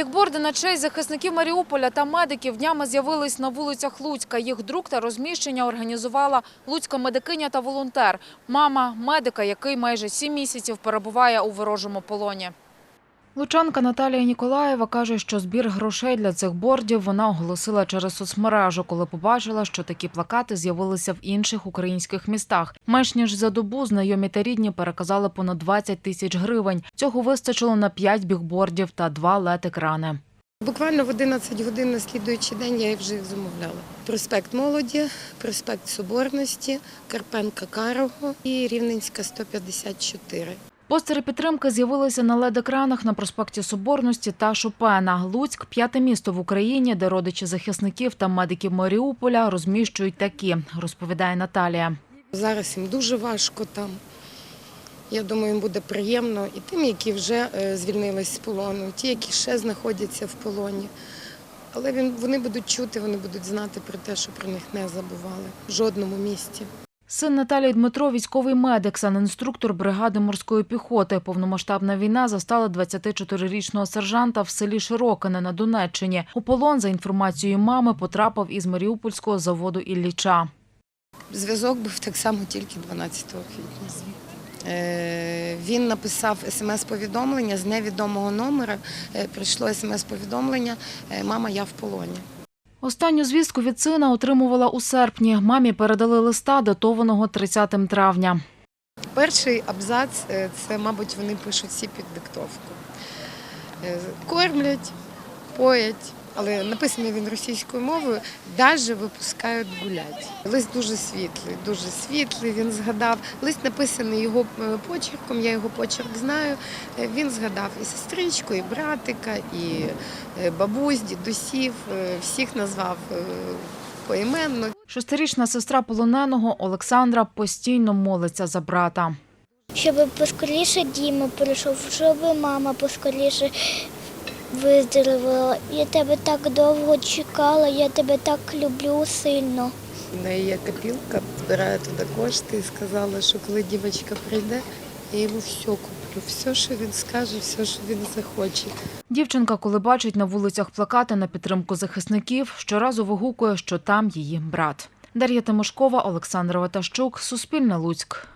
Бікборди на честь захисників Маріуполя та медиків днями з'явились на вулицях Луцька. Їх друк та розміщення організувала луцька медикиня та волонтер. Мама медика, який майже сім місяців перебуває у ворожому полоні. Лучанка Наталія Ніколаєва каже, що збір грошей для цих бордів вона оголосила через соцмережу, коли побачила, що такі плакати з'явилися в інших українських містах. Менш ніж за добу знайомі та рідні переказали понад 20 тисяч гривень. Цього вистачило на 5 бігбордів та 2 лед-екрани. Буквально в 11 годин на слідуючий день я їх вже замовляла. Проспект Молоді, проспект Соборності, Карпенка Карого і Рівненська 154. Постери підтримки з'явилися на лед-екранах на проспекті Соборності та Шопена. Луцьк – п'яте місто в Україні, де родичі захисників та медиків Маріуполя розміщують такі, розповідає Наталія. Зараз їм дуже важко там. Я думаю, їм буде приємно і тим, які вже е, звільнились з полону, і ті, які ще знаходяться в полоні. Але вони будуть чути, вони будуть знати про те, що про них не забували в жодному місті. Син Наталії Дмитро – військовий медик, санінструктор бригади морської піхоти. Повномасштабна війна застала 24-річного сержанта в селі Широкине на Донеччині. У полон, за інформацією мами, потрапив із Маріупольського заводу Ілліча. Зв'язок був так само тільки 12 квітня. Е, Він написав смс-повідомлення з невідомого номера. Е, Прийшло смс-повідомлення е, Мама, я в полоні. Останню звістку від сина отримувала у серпні. Мамі передали листа, датованого 30 травня. Перший абзац е, це, мабуть, вони пишуть всі під диктовку. Е, Кормлять, поять, але написаний він російською мовою, навіть випускають гулять. Лист дуже світлий, дуже світлий. Він згадав. Лист написаний його е, почерком, я його почерк знаю. Е, Він згадав і сестричку, і братика, і е, бабусь, дідусів, всіх назвав поіменно. Шестирічна сестра полоненого Олександра постійно молиться за брата. Щоб поскоріше Діма прийшов, щоб мама поскоріше виздоровила. Я тебе так довго чекала, я тебе так люблю сильно. В неї є копілка, збирає туди кошти і сказала, що коли дівчинка прийде, я йому все куплю. Все, що він скаже, все, що він захоче. Дівчинка, коли бачить на вулицях плакати на підтримку захисників, щоразу вигукує, що там її брат. Дар'я Тимошкова, Олександр Ватащук, Суспільне Луцьк.